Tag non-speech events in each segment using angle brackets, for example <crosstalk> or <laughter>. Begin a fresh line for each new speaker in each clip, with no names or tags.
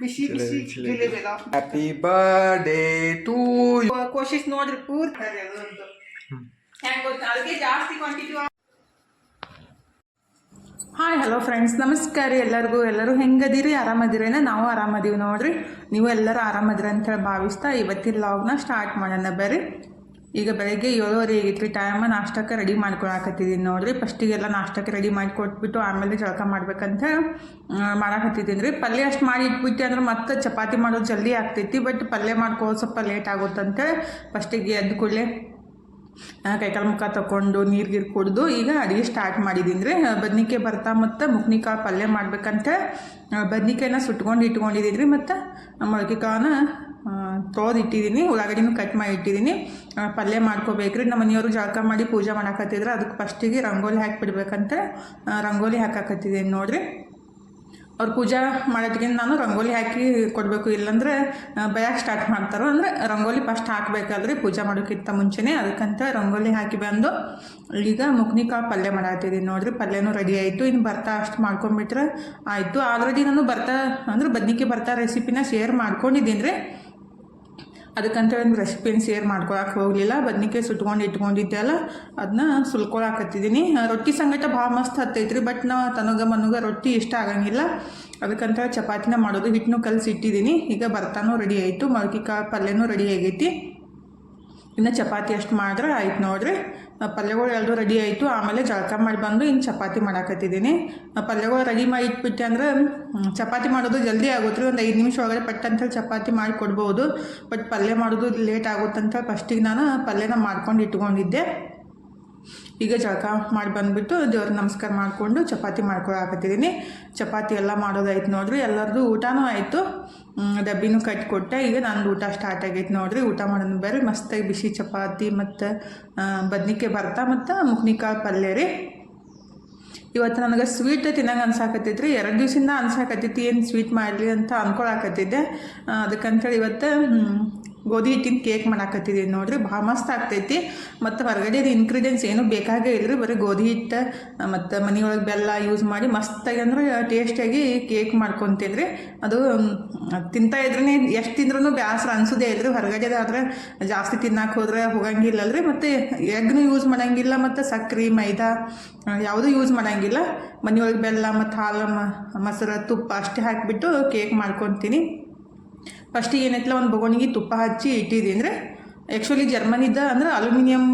ಬಿಸಿ ಬಿಸಿ jalebi
happy birthday to
ಕೋಶಿಶ್ ನೋಡ್ರಿ ಪೂರ್ತಿ ಅದೊಂದು ಹೆಂಗ್ ಗೊತ್ತಾ? ಅದಕ್ಕೆ ಜಾಸ್ತಿ ಕ್ವಾಂಟಿಟಿ ಹಾಯ್ ಹಲೋ ಫ್ರೆಂಡ್ಸ್ ನಮಸ್ಕಾರ ರೀ ಎಲ್ಲರಿಗೂ. ಎಲ್ಲರೂ ಹೆಂಗದಿರಿ? ಆರಾಮದಿರೇನ? ನಾವು ಆರಾಮದೀವಿ ನೋಡ್ರಿ. ನೀವು ಎಲ್ಲರೂ ಆರಾಮದಿರಿ ಅಂತೇಳಿ ಭಾವಿಸ್ತಾ ಇವತ್ತಿನ ಲಾಗ್ನ ಸ್ಟಾರ್ಟ್ ಮಾಡೋಣ ಬರ್ರಿ. ಈಗ ಬೆಳಗ್ಗೆ ಏಳುವರೆ ಆಗೈತ್ರಿ ಟೈಮ್ ನಾಷ್ಟಕ್ಕೆ ರೆಡಿ ಮಾಡ್ಕೊಳಕತ್ತಿದ್ದೀನಿ ನೋಡ್ರಿ. ಫಸ್ಟಿಗೆಲ್ಲ ನಾಷ್ಟಕ್ಕೆ ರೆಡಿ ಮಾಡಿ ಕೊಟ್ಬಿಟ್ಟು ಆಮೇಲೆ ಜಳಕ ಮಾಡ್ಬೇಕಂತ ಮಾಡಾಕತ್ತಿದ್ದೀನಿ ರೀ. ಪಲ್ಯ ಅಷ್ಟು ಮಾಡಿ ಇಟ್ಬಿಟ್ಟು ಅಂದ್ರೆ ಮತ್ತೆ ಚಪಾತಿ ಮಾಡೋದು ಜಲ್ದಿ ಆಗ್ತೈತಿ. ಬಟ್ ಪಲ್ಯ ಮಾಡ್ಕೊಳ್ಳೋದು ಸ್ವಲ್ಪ ಲೇಟ್ ಆಗುತ್ತಂತೇಳಿ ಫಸ್ಟಿಗೆ ಎದ್ದು ಕೂಡಲೆ ಕೈಕಾಲು ಮುಖ ತಗೊಂಡು ನೀರು ಗೀರು ಕುಡಿದು ಈಗ ಅಡುಗೆ ಸ್ಟಾರ್ಟ್ ಮಾಡಿದ್ದೀನಿ ರೀ. ಬದ್ನಿಕಾಯಿ ಬರ್ತಾ ಮತ್ತು ಮುಕ್ನಿಕಾಯಿ ಪಲ್ಯ ಮಾಡ್ಬೇಕಂತ ಬದ್ನಿಕಾಯಿನ ಸುಟ್ಕೊಂಡು ಇಟ್ಕೊಂಡಿದ್ದೀನಿ ರೀ. ಮತ್ತು ಮೊಳಕೆ ಕಾಳನ್ನ ತೊಳೆದು ಇಟ್ಟಿದ್ದೀನಿ ಉಳ್ಳಾಗಡ್ಡಿನೂ ಕಟ್ ಮಾಡಿ ಇಟ್ಟಿದ್ದೀನಿ ಪಲ್ಯ ಮಾಡ್ಕೋಬೇಕ್ರಿ. ನಮ್ಮ ಮನೆಯವರು ಜಳಕ ಮಾಡಿ ಪೂಜೆ ಮಾಡಾಕತ್ತಿದ್ರೆ. ಅದಕ್ಕೆ ಫಸ್ಟಿಗೆ ರಂಗೋಲಿ ಹಾಕಿಬಿಡ್ಬೇಕಂತ ರಂಗೋಲಿ ಹಾಕಾಕತ್ತಿದ್ದೀನಿ ನೋಡಿರಿ. ಅವ್ರು ಪೂಜಾ ಮಾಡೋದಕ್ಕಿಂತ ನಾನು ರಂಗೋಲಿ ಹಾಕಿ ಕೊಡಬೇಕು. ಇಲ್ಲಾಂದ್ರೆ ಬಯಕ್ಕೆ ಸ್ಟಾರ್ಟ್ ಮಾಡ್ತಾರೋ ಅಂದರೆ ರಂಗೋಲಿ ಫಸ್ಟ್ ಹಾಕಬೇಕಲ್ರಿ ಪೂಜೆ ಮಾಡೋಕ್ಕಿಂತ ಮುಂಚೆನೇ ಅದಕ್ಕಂತ ರಂಗೋಲಿ ಹಾಕಿ ಬಂದು, ಈಗ ಮುಕ್ನಿಕಾಳು ಪಲ್ಯ ಮಾಡಾತಿದ್ದೀನಿ ನೋಡಿರಿ. ಪಲ್ಯನೂ ರೆಡಿ ಆಯಿತು. ಇನ್ನು ಬರ್ತಾ ಅಷ್ಟು ಮಾಡ್ಕೊಂಡ್ಬಿಟ್ರೆ ಆಯಿತು. ಆಲ್ರೆಡಿ ನಾನು ಬರ್ತಾ, ಅಂದ್ರೆ ಬದ್ನಿಕಾಯಿ ಬರ್ತಾ ರೆಸಿಪಿನ ಶೇರ್ ಮಾಡ್ಕೊಂಡಿದ್ದೀನಿ ರೀ. ಅದಕ್ಕಂತ ಒಂದು ರೆಸಿಪಿನ ಶೇರ್ ಮಾಡ್ಕೊಳಕ್ಕೆ ಹೋಗಲಿಲ್ಲ. ಬದ್ನಿಕಾಯಿ ಸುಟ್ಕೊಂಡು ಇಟ್ಕೊಂಡಿದ್ದೆ ಅಲ್ಲ ಅದನ್ನ ಸುಲ್ಕೊಳಕತ್ತಿದ್ದೀನಿ ರೊಟ್ಟಿ ಸಂಗಟ ಭಾಳ ಮಸ್ತ್ ಹತ್ತೈತ್ರಿ ಬಟ್ ನಾ ತನಗ ಮನಗ ರೊಟ್ಟಿ ಇಷ್ಟ ಆಗಂಗಿಲ್ಲ. ಅದಕ್ಕಂತ ಚಪಾತಿನ ಮಾಡೋದು ಹಿಟ್ಟನ್ನು ಕಲಸಿ ಇಟ್ಟಿದ್ದೀನಿ ಈಗ ಬರ್ತಾನೂ ರೆಡಿ ಆಯಿತು ಮೊಳಕೆ ಕಾಳು ಪಲ್ಯನೂ ರೆಡಿ ಆಗೈತಿ. ಇನ್ನು ಚಪಾತಿ ಅಷ್ಟು ಮಾಡಿದ್ರೆ ಆಯ್ತು ನೋಡ್ರಿ. ಪಲ್ಯಗಳು ಎಲ್ಲರೂ ರೆಡಿ ಆಯಿತು. ಆಮೇಲೆ ಜಳಕ ಮಾಡಿ ಬಂದು ಇನ್ನು ಚಪಾತಿ ಮಾಡಾಕತ್ತಿದ್ದೀನಿ. ಪಲ್ಯಗಳು ರೆಡಿ ಮಾಡಿ ಇಟ್ಬಿಟ್ಟೆ ಅಂದ್ರೆ ಚಪಾತಿ ಮಾಡೋದು ಜಲ್ದಿ ಆಗುತ್ತೆ ಒಂದು ಐದು ನಿಮಿಷ ಒಳಗಡೆ ಪಟ್ ಅಂತೇಳಿ ಚಪಾತಿ ಮಾಡಿ ಕೊಡ್ಬೋದು. ಬಟ್ ಪಲ್ಯ ಮಾಡೋದು ಲೇಟ್ ಆಗುತ್ತೆ ಆಗುತ್ತಂತ ಫಸ್ಟಿಗೆ ನಾನು ಪಲ್ಯನ ಮಾಡ್ಕೊಂಡು ಇಟ್ಕೊಂಡಿದ್ದೆ. ಈಗ ಜಳಕ ಮಾಡಿ ಬಂದುಬಿಟ್ಟು ದೇವ್ರ ನಮಸ್ಕಾರ ಮಾಡಿಕೊಂಡು ಚಪಾತಿ ಮಾಡ್ಕೊಳಕತ್ತಿದ್ದೀನಿ. ಚಪಾತಿ ಎಲ್ಲ ಮಾಡೋದಾಯ್ತು ನೋಡ್ರಿ. ಎಲ್ಲರದು ಊಟನೂ ಆಯಿತು. ಡಬ್ಬಿನೂ ಕಟ್ಟಿಕೊಟ್ಟೆ ಈಗ ನಂದು ಊಟ ಸ್ಟಾರ್ಟ್ ಆಗೈತೆ ನೋಡ್ರಿ. ಊಟ ಮಾಡೋದು ಬೇರೆ ಮಸ್ತಾಗಿ ಬಿಸಿ ಚಪಾತಿ ಮತ್ತು ಬದ್ನಿಕಾಯಿ ಬರ್ತಾ ಮತ್ತು ಮುಕ್ನಿಕಾಯಿ ಪಲ್ಯ ರೀ. ಇವತ್ತು ನನಗೆ ಸ್ವೀಟ್ ತಿನ್ನಂಗೆ ಅನ್ಸಾಕತ್ತೈತ್ರಿ. ಎರಡು ದಿವಸದಿಂದ ಅನ್ಸಾಕತ್ತೈತಿ. ಏನು ಸ್ವೀಟ್ ಮಾಡಲಿ ಅಂತ ಅನ್ಕೊಳಕತ್ತಿದ್ದೆ. ಅದಕ್ಕೆ ಅದಕ್ಕಂತೇಳಿ ಇವತ್ತು ಗೋಧಿ ಹಿಟ್ಟಿನ ಕೇಕ್ ಮಾಡಾಕತ್ತಿದ್ದೀನಿ ನೋಡಿರಿ, ಭಾಳ ಮಸ್ತ್ ಆಗ್ತೈತಿ. ಮತ್ತು ಹೊರಗಡೆದು ಇನ್ಗ್ರೀಡಿಯೆಂಟ್ಸ್ ಏನು ಬೇಕಾಗೇ ಇಲ್ಲರಿ ಬರೀ ಗೋಧಿ ಹಿಟ್ಟು, ಮತ್ತು ಮನೆಯೊಳಗೆ ಬೆಲ್ಲ ಯೂಸ್ ಮಾಡಿ ಮಸ್ತಾಗಿ ಅಂದ್ರೆ ಟೇಸ್ಟಿಯಾಗಿ ಕೇಕ್ ಮಾಡ್ಕೊತೀನಿ ರೀ ಅದು ತಿಂತಾ ಇದ್ರೇ ಎಷ್ಟು ತಿಂದ್ರೂ ಬೇಸರ ಅನ್ಸೋದೇ ಇಲ್ರಿ. ಹೊರಗಡೆದಾದ್ರೆ ಜಾಸ್ತಿ ತಿನ್ನಕ್ಕೆ ಹೋದ್ರೆ ಹೋಗಂಗಿಲ್ಲಲ್ರಿ. ಮತ್ತು ಎಗ್ನು ಯೂಸ್ ಮಾಡೋಂಗಿಲ್ಲ, ಮತ್ತು ಸಕ್ಕರೆ ಮೈದಾ ಯಾವುದೂ ಯೂಸ್ ಮಾಡಂಗಿಲ್ಲ. ಮನೆಯೊಳಗೆ ಬೆಲ್ಲ ಮತ್ತು ಹಾಲು ಮೊಸರು, ತುಪ್ಪ ಅಷ್ಟೇ ಹಾಕಿಬಿಟ್ಟು ಕೇಕ್ ಮಾಡ್ಕೊತೀನಿ. ಫಸ್ಟಿಗೆ ಏನೈತಲ್ಲ ಒಂದು ಬೊಗೋಣಿಗೆ ತುಪ್ಪ ಹಚ್ಚಿ ಇಟ್ಟಿದ್ದೆ ಅಂದರೆ ಆ್ಯಕ್ಚುಲಿ ಜರ್ಮನಿದ್ದ ಅಂದ್ರೆ ಅಲ್ಯೂಮಿನಿಯಮ್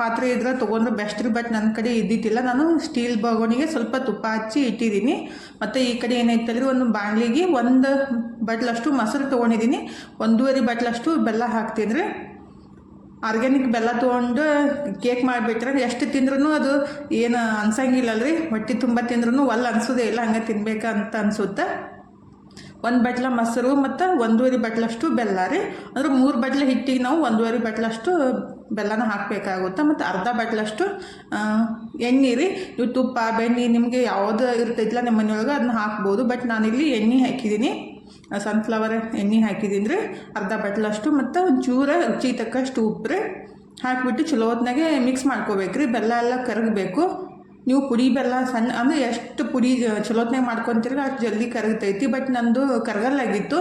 ಪಾತ್ರೆ ಇದ್ರೆ ತೊಗೊಂಡ್ರೆ ಬೆಸ್ಟ್ ರೀ ಬಟ್ ನನ್ನ ಕಡೆ ಇದ್ದಿದ್ದಿಲ್ಲ. ನಾನು ಸ್ಟೀಲ್ ಬಗೋಣಿಗೆ ಸ್ವಲ್ಪ ತುಪ್ಪ ಹಚ್ಚಿ ಇಟ್ಟಿದ್ದೀನಿ. ಮತ್ತು ಈ ಕಡೆ ಏನೈತಲ್ರಿ ಒಂದು ಬಾಣಲಿಗೆ ಒಂದು ಬಟ್ಲಷ್ಟು ಮೊಸರು ತೊಗೊಂಡಿದ್ದೀನಿ. ಒಂದೂವರೆ ಬಟ್ಲಷ್ಟು ಬೆಲ್ಲ ಹಾಕ್ತೀನಿ ರೀ. ಆರ್ಗ್ಯಾನಿಕ್ ಬೆಲ್ಲ ತೊಗೊಂಡು ಕೇಕ್ ಮಾಡಿಬಿಟ್ರೆ ಎಷ್ಟು ತಿಂದ್ರೂ ಅದು ಏನು ಅನ್ಸಂಗಿಲ್ಲಲ್ರಿ ಹೊಟ್ಟೆ ತುಂಬ ತಿಂದ್ರೂ ಒಲ್ಲ ಅನ್ಸೋದೇ ಇಲ್ಲ, ಹಂಗೆ ತಿನ್ಬೇಕು ಅಂತ ಅನ್ಸುತ್ತೆ. ಒಂದು ಬಟ್ಲ ಮೊಸರು ಮತ್ತು ಒಂದೂವರೆ ಬಟ್ಲಷ್ಟು ಬೆಲ್ಲ ರೀ. ಅಂದ್ರೆ ಮೂರು ಬಟ್ಲ ಹಿಟ್ಟಿಗೆ ನಾವು ಒಂದೂವರೆ ಬಟ್ಲಷ್ಟು ಬೆಲ್ಲನ ಹಾಕಬೇಕಾಗುತ್ತೆ. ಮತ್ತು ಅರ್ಧ ಬಟ್ಲಷ್ಟು ಎಣ್ಣೆ ರೀ. ನೀವು ತುಪ್ಪ, ಬೆಣ್ಣೆ, ನಿಮಗೆ ಯಾವುದು ಇರ್ತೈತಿಲ್ಲ ನಿಮ್ಮ ಮನೆಯೊಳಗೆ ಅದನ್ನ ಹಾಕ್ಬೋದು. ಬಟ್ ನಾನಿಲ್ಲಿ ಎಣ್ಣೆ ಹಾಕಿದ್ದೀನಿ. ಸನ್ಫ್ಲವರ್ ಎಣ್ಣೆ ಹಾಕಿದ್ದೀನಿ ರೀ. ಅರ್ಧ ಬಟ್ಲಷ್ಟು ಮತ್ತು ಜೂರ ರುಚಿ ತಕ್ಕಷ್ಟು ಉಪ್ಪು ರೀ. ಹಾಕಿಬಿಟ್ಟು ಚಲೋ ಹೊತ್ನಾಗೆ ಮಿಕ್ಸ್ ಮಾಡ್ಕೋಬೇಕು ರೀ ಬೆಲ್ಲ ಎಲ್ಲ ಕರಗಬೇಕು. ನೀವು ಪುಡಿ ಬೆಲ್ಲ ಸಣ್ಣ, ಅಂದರೆ ಎಷ್ಟು ಪುಡಿ ಚಲೋತ್ನಾಗ ಮಾಡ್ಕೊತೀರಿ ಅಷ್ಟು ಜಲ್ದಿ ಕರಗತೈತಿ. ಬಟ್ ನಂದು ಕರಗಲ್ಲಾಗಿತ್ತು.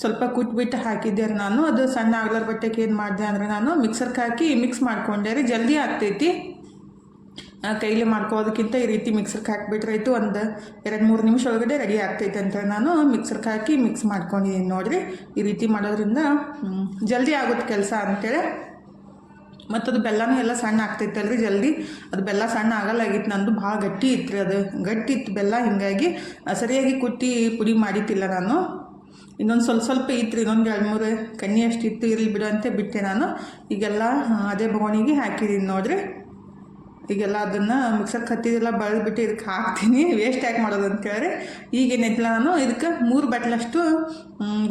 ಸ್ವಲ್ಪ ಕುಟ್ಬಿಟ್ಟು ಹಾಕಿದ್ದೆ ನಾನು. ಅದು ಸಣ್ಣ ಆಗ್ಲಾರ ಬಟ್ಟೆಗೆ ಏನು ಮಾಡಿದೆ ಅಂದರೆ ನಾನು ಮಿಕ್ಸರ್ಗೆ ಹಾಕಿ ಮಿಕ್ಸ್ ಮಾಡ್ಕೊಂಡೆ ರೀ. ಜಲ್ದಿ ಆಗ್ತೈತಿ. ಕೈಲಿ ಮಾಡ್ಕೋದಕ್ಕಿಂತ ಈ ರೀತಿ ಮಿಕ್ಸರ್ಗೆ ಹಾಕಿಬಿಟ್ರೆ ಆಯಿತು. ಒಂದು ಎರಡು ಮೂರು ನಿಮಿಷ ಒಳಗಡೆ ರೆಡಿ ಆಗ್ತೈತೆ ಅಂತ ನಾನು ಮಿಕ್ಸರ್ಗೆ ಹಾಕಿ ಮಿಕ್ಸ್ ಮಾಡ್ಕೊಂಡಿದ್ದೀನಿ ನೋಡಿರಿ. ಈ ರೀತಿ ಮಾಡೋದ್ರಿಂದ ಜಲ್ದಿ ಆಗುತ್ತೆ ಕೆಲಸ ಅಂತೇಳಿ. ಮತ್ತು ಅದು ಬೆಲ್ಲನೂ ಎಲ್ಲ ಸಣ್ಣ ಆಗ್ತೈತಲ್ರಿ ಜಲ್ದಿ. ಅದು ಬೆಲ್ಲ ಸಣ್ಣ ಆಗಲ್ಲಾಗಿತ್ತು, ನಂದು ಭಾಳ ಗಟ್ಟಿ ಇತ್ತು ರೀ ಅದು. ಗಟ್ಟಿ ಇತ್ತು ಬೆಲ್ಲ, ಹೀಗಾಗಿ ಸರಿಯಾಗಿ ಕುಟ್ಟಿ ಪುಡಿ ಮಾಡಿತ್ತಿಲ್ಲ ನಾನು. ಇನ್ನೊಂದು ಸ್ವಲ್ಪ ಸ್ವಲ್ಪ ಇತ್ತು ಇನ್ನೊಂದು ಎರಡು ಮೂರು ಕಣ್ಣಿ ಅಷ್ಟು ಇತ್ತು, ಇರಲಿ ಬಿಡು ಅಂತ ಬಿಟ್ಟೆ ನಾನು. ಈಗೆಲ್ಲ ಅದೇ ಬೊಗಣಿಗೆ ಹಾಕಿದ್ದೀನಿ ನೋಡ್ರಿ. ಈಗೆಲ್ಲ ಅದನ್ನು ಮಿಕ್ಸರ್ ಕತ್ತಿದೆಲ್ಲ ಬಳ್ದ್ಬಿಟ್ಟು ಇದಕ್ಕೆ ಹಾಕ್ತೀನಿ. ವೇಸ್ಟ್ ಯಾಕೆ ಮಾಡೋದು ಅಂತ ಕೇಳಿದ್ರೆ ಈಗೇನಿದ್ದಿಲ್ಲ ನಾನು ಇದಕ್ಕೆ ಮೂರು ಬಟ್ಲಷ್ಟು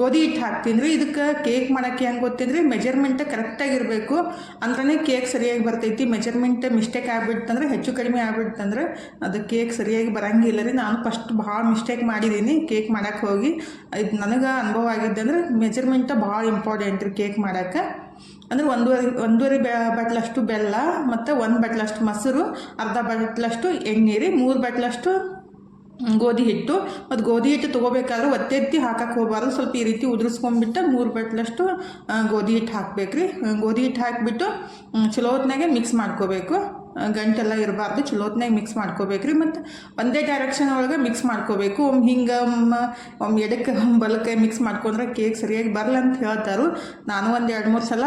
ಗೋಧಿ ಹಿಟ್ಟು ಹಾಕ್ತೀನಿ ರೀ ಇದಕ್ಕೆ ಕೇಕ್ ಮಾಡೋಕ್ಕೆ ಹೆಂಗೆ ಗೊತ್ತಿದ್ರಿ? ಮೆಜರ್ಮೆಂಟ್ ಕರೆಕ್ಟಾಗಿರಬೇಕು ಅಂದ್ರೆ ಕೇಕ್ ಸರಿಯಾಗಿ ಬರ್ತೈತಿ. ಮೆಜರ್ಮೆಂಟ್ ಮಿಸ್ಟೇಕ್ ಆಗ್ಬಿಡ್ತಂದ್ರೆ ಹೆಚ್ಚು ಕಡಿಮೆ ಆಗ್ಬಿಡ್ತಂದ್ರೆ ಅದು ಕೇಕ್ ಸರಿಯಾಗಿ ಬರಂಗಿಲ್ಲ ರೀ. ನಾನು ಫಸ್ಟ್ ಭಾಳ ಮಿಸ್ಟೇಕ್ ಮಾಡಿದ್ದೀನಿ ಕೇಕ್ ಮಾಡೋಕ್ಕೆ ಹೋಗಿ. ಇದು ನನಗೆ ಅನುಭವ ಆಗಿದ್ದಂದ್ರೆ ಮೆಜರ್ಮೆಂಟ ಭಾಳ ಇಂಪಾರ್ಟೆಂಟ್ ರೀ ಕೇಕ್ ಮಾಡೋಕ್ಕೆ. ಅಂದ್ರೆ ಒಂದೂವರೆ ಒಂದೂವರೆ ಬೆ, ಬಟ್ಲಷ್ಟು ಬೆಲ್ಲ, ಮತ್ತು ಒಂದು ಬಟ್ಲಷ್ಟು ಮೊಸರು, ಅರ್ಧ ಬಟ್ಲಷ್ಟು ಎಣ್ಣೆ ರೀ ಮೂರು ಬಟ್ಲಷ್ಟು ಗೋಧಿ ಹಿಟ್ಟು. ಮತ್ತು ಗೋಧಿ ಹಿಟ್ಟು ತೊಗೋಬೇಕಾದ್ರೆ ಒತ್ತೆತ್ತಿ ಹಾಕಕ್ಕೆ ಹೋಗಬಾರ್ದು. ಸ್ವಲ್ಪ ಈ ರೀತಿ ಉದುರಿಸ್ಕೊಂಡ್ಬಿಟ್ಟು ಮೂರು ಬಟ್ಲಷ್ಟು ಗೋಧಿ ಹಿಟ್ಟು ಹಾಕಬೇಕ್ರಿ. ಗೋಧಿ ಹಿಟ್ಟು ಹಾಕಿಬಿಟ್ಟು ಚಲೋ ಹೊತ್ನಾಗೆ ಮಿಕ್ಸ್ ಮಾಡ್ಕೋಬೇಕು. ಗಂಟೆಲ್ಲ ಇರಬಾರ್ದು, ಚಲೋ ಮಿಕ್ಸ್ ಮಿಕ್ಸ್ ಮಾಡ್ಕೋಬೇಕ್ರಿ. ಮತ್ತು ಒಂದೇ ಡೈರೆಕ್ಷನ್ ಒಳಗೆ ಮಿಕ್ಸ್ ಮಾಡ್ಕೋಬೇಕು. ಒಮ್ಮೆ ಹಿಂಗೆ, ಒಮ್ಮೆ ಎಡಕ್ಕೆ ಬಲಕ್ಕೆ ಮಿಕ್ಸ್ ಮಾಡ್ಕೊಂಡ್ರೆ ಕೇಕ್ ಸರಿಯಾಗಿ ಬರಲ್ಲ ಅಂತ ಹೇಳ್ತಾರೆ. ನಾನು ಒಂದು ಎರಡು ಮೂರು ಸಲ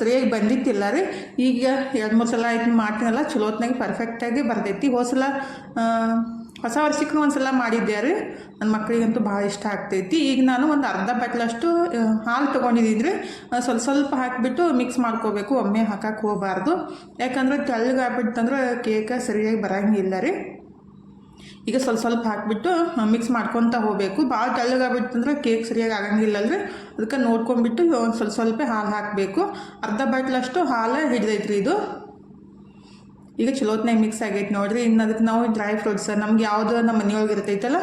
ಸರಿಯಾಗಿ ಬಂದಿತ್ತಿಲ್ಲ ರೀ. ಈಗ ಎರಡು ಮೂರು ಸಲ ಆಯ್ತು ಮಾಡ್ತೀನಲ್ಲ, ಚಲೋ ಹೊತ್ನಾಗ ಪರ್ಫೆಕ್ಟಾಗಿ ಬರ್ತೈತಿ. ಹೋಸಲ ಹೊಸ ವರ್ಷಕ್ಕೂ ಒಂದು ಸಲ ಮಾಡಿದ್ದೆ ರೀ. ನನ್ನ ಮಕ್ಕಳಿಗಂತೂ ಭಾಳ ಇಷ್ಟ ಆಗ್ತೈತಿ. ಈಗ ನಾನು ಒಂದು ಅರ್ಧ ಬಟ್ಲಷ್ಟು ಹಾಲು ತೊಗೊಂಡಿದ್ದೀನಿ ರೀ ಸ್ವಲ್ಪ ಸ್ವಲ್ಪ ಹಾಕಿಬಿಟ್ಟು ಮಿಕ್ಸ್ ಮಾಡ್ಕೋಬೇಕು. ಒಮ್ಮೆ ಹಾಕಕ್ಕೆ ಹೋಗಬಾರ್ದು. ಯಾಕಂದರೆ ತೆಳ್ಳಗಾಗ್ಬಿಡ್ತಂದ್ರೆ ಕೇಕ ಸರಿಯಾಗಿ ಬರೋಂಗಿಲ್ಲ ರೀ. ಈಗ ಸ್ವಲ್ಪ ಸ್ವಲ್ಪ ಹಾಕಿಬಿಟ್ಟು ಮಿಕ್ಸ್ ಮಾಡ್ಕೊತ ಹೋಗಬೇಕು. ಭಾಳ ತೆಳ್ಳಗಾಗ್ಬಿಡ್ತಂದ್ರೆ ಕೇಕ್ ಸರಿಯಾಗಿ ಆಗಂಗಿಲ್ಲ ಅಲ್ರಿ. ಅದಕ್ಕೆ ನೋಡ್ಕೊಂಡ್ಬಿಟ್ಟು ಒಂದು ಸ್ವಲ್ಪ ಸ್ವಲ್ಪ ಹಾಲು ಹಾಕಬೇಕು. ಅರ್ಧ ಬಾಟ್ಲಷ್ಟು ಹಾಲು ಹಿಡಿದೈತ್ರಿ ಇದು. ಈಗ ಚಲೋತ್ನಾಗ ಮಿಕ್ಸ್ ಆಗೈತೆ ನೋಡ್ರಿ. ಇನ್ನು ಅದಕ್ಕೆ ನಾವು ಡ್ರೈ ಫ್ರೂಟ್ಸ್ ನಮ್ಗೆ ಯಾವುದು ನಮ್ಮ ಮನೆಯೊಳಗೆ ಇರ್ತೈತಲ್ಲ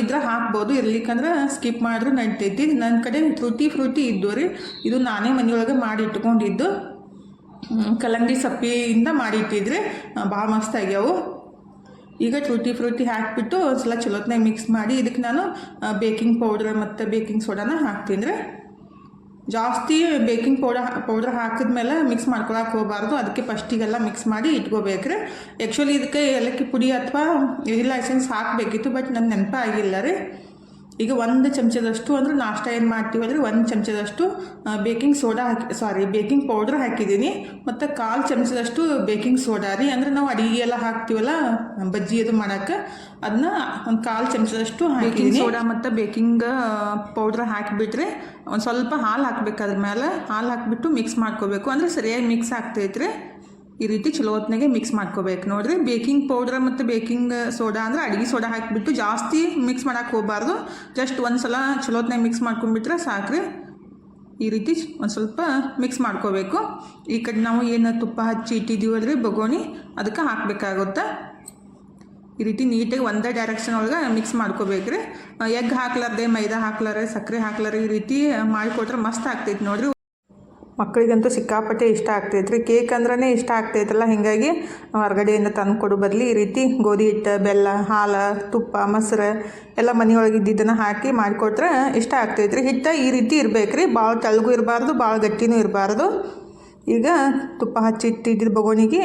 ಇದ್ರ ಹಾಕ್ಬೋದು. ಇರ್ಲಿಕ್ಕಂದ್ರೆ ಸ್ಕಿಪ್ ಮಾಡಿದ್ರೆ ನಡಿತೈತಿ. ನನ್ನ ಕಡೆ ಫ್ರೂಟಿ ಫ್ರೂಟಿ ಇದ್ದು ರೀ. ಇದು ನಾನೇ ಮನೆಯೊಳಗೆ ಮಾಡಿ ಇಟ್ಕೊಂಡಿದ್ದು. ಕಲಂಗಡಿ ಸಪ್ಪಿಯಿಂದ ಮಾಡಿ ಇಟ್ಟಿದ್ರಿ. ಭಾಳ ಮಸ್ತ್ ಆಗ್ಯಾವು. ಈಗ ಟ್ರೂಟಿ ಫ್ರೂಟಿ ಹಾಕಿಬಿಟ್ಟು ಒಂದ್ಸಲ ಚಲೋತ್ನಾಗ ಮಿಕ್ಸ್ ಮಾಡಿ ಇದಕ್ಕೆ ನಾನು ಬೇಕಿಂಗ್ ಪೌಡ್ರ್ ಮತ್ತು ಬೇಕಿಂಗ್ ಸೋಡಾನ ಹಾಕ್ತೀನಿ ರೀ. ಜಾಸ್ತಿ ಬೇಕಿಂಗ್ ಪೌಡರ್ ಪೌಡ್ರ್ ಹಾಕಿದ್ಮೇಲೆ ಮಿಕ್ಸ್ ಮಾಡ್ಕೊಳಕ್ಕೆ ಹೋಗಬಾರ್ದು. ಅದಕ್ಕೆ ಫಸ್ಟಿಗೆಲ್ಲ ಮಿಕ್ಸ್ ಮಾಡಿ ಇಟ್ಕೋಬೇಕ್ರಿ. ಆ್ಯಕ್ಚುಲಿ ಇದಕ್ಕೆ ಏಲಕ್ಕಿ ಪುಡಿ ಅಥವಾ ಇಲ್ಲ ಎಸೆನ್ಸ್ ಹಾಕಬೇಕಿತ್ತು ಬಟ್ ನನ್ನ ನೆನಪಾಗಿಲ್ಲ ರೀ. ಈಗ ಒಂದು ಚಮಚದಷ್ಟು ಅಂದ್ರೆ ನಾಷ್ಟ ಏನು ಮಾಡ್ತೀವಿ ಅಂದರೆ ಒಂದು ಚಮಚದಷ್ಟು ಬೇಕಿಂಗ್ ಸೋಡಾ ಹಾಕಿ ಸಾರಿ ಬೇಕಿಂಗ್ ಪೌಡ್ರ್ ಹಾಕಿದ್ದೀನಿ. ಮತ್ತು ಕಾಲು ಚಮಚದಷ್ಟು ಬೇಕಿಂಗ್ ಸೋಡಾ ರೀ. ಅಂದ್ರೆ ನಾವು ಅಡಿಗೆ ಎಲ್ಲ ಹಾಕ್ತೀವಲ್ಲ ಬಜ್ಜಿ ಅದು ಮಾಡೋಕ್ಕೆ ಅದನ್ನ ಒಂದು ಕಾಲು ಚಮಚದಷ್ಟು ಬೇಕಿಂಗ್ ಸೋಡಾ ಮತ್ತು ಬೇಕಿಂಗ್ ಪೌಡ್ರ್ ಹಾಕಿಬಿಟ್ರೆ ಒಂದು ಸ್ವಲ್ಪ ಹಾಲು ಹಾಕ್ಬೇಕು ಅದ್ರ ಮೇಲೆ ಹಾಲು ಹಾಕಿಬಿಟ್ಟು ಮಿಕ್ಸ್ ಮಾಡ್ಕೋಬೇಕು. ಅಂದರೆ ಸರಿಯಾಗಿ ಮಿಕ್ಸ್ ಆಗ್ತೈತ್ರಿ. ಈ ರೀತಿ ಚಲೋ ಹೊತ್ನಾಗೆ ಮಿಕ್ಸ್ ಮಾಡ್ಕೋಬೇಕು. ನೋಡಿರಿ ಬೇಕಿಂಗ್ ಪೌಡ್ರ್ ಮತ್ತು ಬೇಕಿಂಗ್ ಸೋಡಾ ಅಂದ್ರೆ ಅಡುಗೆ ಸೋಡಾ ಹಾಕಿಬಿಟ್ಟು ಜಾಸ್ತಿ ಮಿಕ್ಸ್ ಮಾಡೋಕ್ಕೆ ಹೋಗಬಾರ್ದು. ಜಸ್ಟ್ ಒಂದು ಸಲ ಚಲೋ ಹೊತ್ನಾಗ ಮಿಕ್ಸ್ ಮಾಡ್ಕೊಂಡ್ಬಿಟ್ರೆ ಸಾಕ್ರಿ. ಈ ರೀತಿ ಒಂದು ಸ್ವಲ್ಪ ಮಿಕ್ಸ್ ಮಾಡ್ಕೋಬೇಕು. ಈ ಕಡೆ ನಾವು ಏನು ತುಪ್ಪ ಹಚ್ಚಿ ಇಟ್ಟಿದ್ದೀವಲ್ರಿ ಬಗೋಣಿ. ಅದಕ್ಕೆ ಹಾಕಬೇಕಾಗುತ್ತೆ? ಈ ರೀತಿ ನೀಟಾಗಿ ಒಂದೇ ಡೈರೆಕ್ಷನ್ ಒಳಗೆ ಮಿಕ್ಸ್ ಮಾಡ್ಕೋಬೇಕ್ರಿ. ಎಗ್ ಹಾಕ್ಲಾರ್ದೆ, ಮೈದಾ ಹಾಕ್ಲಾರೆ ಸಕ್ಕರೆ ಹಾಕ್ಲಾರೆ ಈ ರೀತಿ ಮಾಡಿಕೊಟ್ರೆ ಮಸ್ತ್ ಆಗ್ತೈತೆ ನೋಡ್ರಿ. ಮಕ್ಕಳಿಗಂತೂ ಸಿಕ್ಕಾಪಟ್ಟೆ ಇಷ್ಟ ಆಗ್ತೈತ್ರಿ. ಕೇಕ್ ಅಂದ್ರೇ ಇಷ್ಟ ಆಗ್ತೈತಲ್ಲ. ಹೀಗಾಗಿ ಹೊರಗಡೆಯಿಂದ ತಂದು ಕೊಡು ಬದಲು ಈ ರೀತಿ ಗೋಧಿ ಹಿಟ್ಟು, ಬೆಲ್ಲ, ಹಾಲು, ತುಪ್ಪ, ಮೊಸರು ಎಲ್ಲ ಮನೆಯೊಳಗೆ ಇದ್ದಿದ್ದನ್ನು ಹಾಕಿ ಮಾಡಿಕೊಟ್ರೆ ಇಷ್ಟ ಆಗ್ತೈತ್ರಿ. ಹಿಟ್ಟು ಈ ರೀತಿ ಇರಬೇಕು ರೀ ಭಾಳ ತೆಳಗು ಇರಬಾರ್ದು, ಭಾಳ ಗಟ್ಟಿನೂ ಇರಬಾರ್ದು. ಈಗ ತುಪ್ಪ ಹಚ್ಚಿಟ್ಟಿದ್ದ ಬಗೋಣಿಗೆ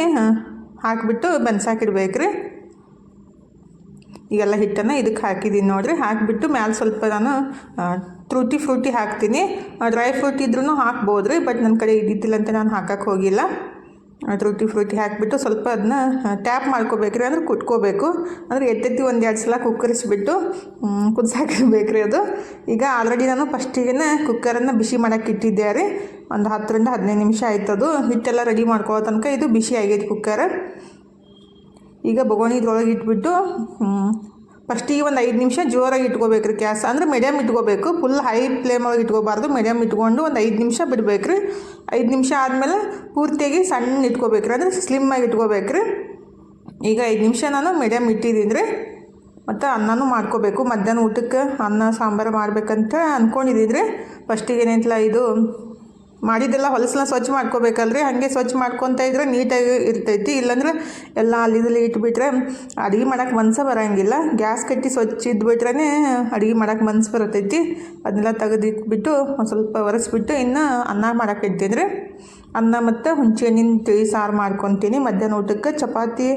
ಹಾಕಿಬಿಟ್ಟು ಬನ್ಸಾಕಿಡ್ಬೇಕ್ರಿ ಈಗೆಲ್ಲ ಹಿಟ್ಟನ್ನು ಇದಕ್ಕೆ ಹಾಕಿದ್ದೀನಿ ನೋಡಿರಿ. ಹಾಕಿಬಿಟ್ಟು ಮ್ಯಾಲೆ ಸ್ವಲ್ಪ ನಾನು ಟ್ರೂಟಿ ಫ್ರೂಟಿ ಹಾಕ್ತೀನಿ. ಡ್ರೈ ಫ್ರೂಟ್ ಇದ್ರೂ ಹಾಕ್ಬೋದು ರೀ ಬಟ್ ನನ್ನ ಕಡೆ ಇದ್ದಿದ್ದಿಲ್ಲ ಅಂತ ನಾನು ಹಾಕಕ್ಕೆ ಹೋಗಿಲ್ಲ. ಟ್ರೂಟಿ ಫ್ರೂಟಿ ಹಾಕಿಬಿಟ್ಟು ಸ್ವಲ್ಪ ಅದನ್ನ ಟ್ಯಾಪ್ ಮಾಡ್ಕೋಬೇಕ್ರಿ, ಅಂದ್ರೆ ಕುಟ್ಕೋಬೇಕು. ಅಂದರೆ ಎತ್ತೆತ್ತಿ ಒಂದು ಎರಡು ಸಲ ಕುಕ್ಕರಿಸ್ಬಿಟ್ಟು ಕುದಿಸಾಕಿರ್ಬೇಕ್ರಿ ಅದು. ಈಗ ಆಲ್ರೆಡಿ ನಾನು ಫಸ್ಟಿಗೆ ಕುಕ್ಕರನ್ನು ಬಿಸಿ ಮಾಡೋಕೆ ಇಟ್ಟಿದ್ದೆ ರೀ. ಒಂದು ಹತ್ತರಿಂದ ಹದಿನೈದು ನಿಮಿಷ ಆಯ್ತದು. ಹಿಟ್ಟೆಲ್ಲ ರೆಡಿ ಮಾಡ್ಕೊಳ್ಳೋ ತನಕ ಇದು ಬಿಸಿ ಆಗೈತೆ ಕುಕ್ಕರ್. ಈಗ ಬೊಗೋಣಿ ಇದ್ರೊಳಗೆ ಇಟ್ಬಿಟ್ಟು ಫಸ್ಟಿಗೆ ಒಂದು ಐದು ನಿಮಿಷ ಜೋರಾಗಿ ಇಟ್ಕೋಬೇಕ್ರಿ ಗ್ಯಾಸ್. ಅಂದ್ರೆ ಮೀಡಿಯಮ್ ಇಟ್ಕೋಬೇಕು ಫುಲ್ ಹೈ ಫ್ಲೇಮ್ ಒಳಗೆ ಇಟ್ಕೋಬಾರ್ದು ಮೀಡಿಯಮ್ ಇಟ್ಕೊಂಡು ಒಂದು ಐದು ನಿಮಿಷ ಬಿಡ್ಬೇಕ್ರಿ. ಐದು ನಿಮಿಷ ಆದಮೇಲೆ ಪೂರ್ತಿಯಾಗಿ ಸಣ್ಣ ಇಟ್ಕೋಬೇಕ್ರಿ, ಅಂದ್ರೆ ಸ್ಲಿಮ್ಮಾಗಿ ಇಟ್ಕೋಬೇಕ್ರಿ. ಈಗ ಐದು ನಿಮಿಷ ನಾನು ಮೀಡಿಯಮ್ ಇಟ್ಟಿದ್ದೀನಿ ರೀ ಮತ್ತು ಅನ್ನನೂ ಮಾಡ್ಕೋಬೇಕು. ಮಧ್ಯಾಹ್ನ ಊಟಕ್ಕೆ ಅನ್ನ, ಸಾಂಬಾರು ಮಾಡಬೇಕಂತ ಅಂದ್ಕೊಂಡಿದ್ದೀನಿ ಫಸ್ಟಿಗೆ ಏನೈತಲ್ಲ ಇದು? ಮಾಡಿದ್ದೆಲ್ಲ ಹೊಲಸನ್ನ ಸ್ವಚ್ಛ ಮಾಡ್ಕೋಬೇಕಲ್ರಿ? ಹಾಗೆ ಸ್ವಚ್ಛ ಮಾಡ್ಕೊತ ಇದ್ರೆ ನೀಟಾಗಿ ಇರ್ತೈತಿ. ಇಲ್ಲಾಂದ್ರೆ ಎಲ್ಲ ಅಲ್ಲಿದಲ್ಲಿ ಇಟ್ಬಿಟ್ರೆ ಅಡುಗೆ ಮಾಡೋಕೆ ಮನ್ಸ ಬರೋಂಗಿಲ್ಲ. ಗ್ಯಾಸ್ ಕಟ್ಟಿ ಸ್ವಚ್ಛ ಇದ್ಬಿಟ್ರೆ ಅಡುಗೆ ಮಾಡೋಕೆ ಮನ್ಸು ಬರ್ತೈತಿ. ಅದನ್ನೆಲ್ಲ ತೆಗೆದಿಟ್ಬಿಟ್ಟು ಒಂದು ಸ್ವಲ್ಪ ಒರೆಸ್ಬಿಟ್ಟು ಇನ್ನು ಅನ್ನ ಮಾಡೋಕೆ ಇಡ್ತೀನಿ ಅನ್ನ ಮತ್ತು ಹುಂಚೆ ಹಣ್ಣಿನ ತಿಳಿ ಸಾರು ಮಾಡ್ಕೊತೀನಿ. ಮಧ್ಯಾಹ್ನ ಊಟಕ್ಕೆ ಚಪಾತಿ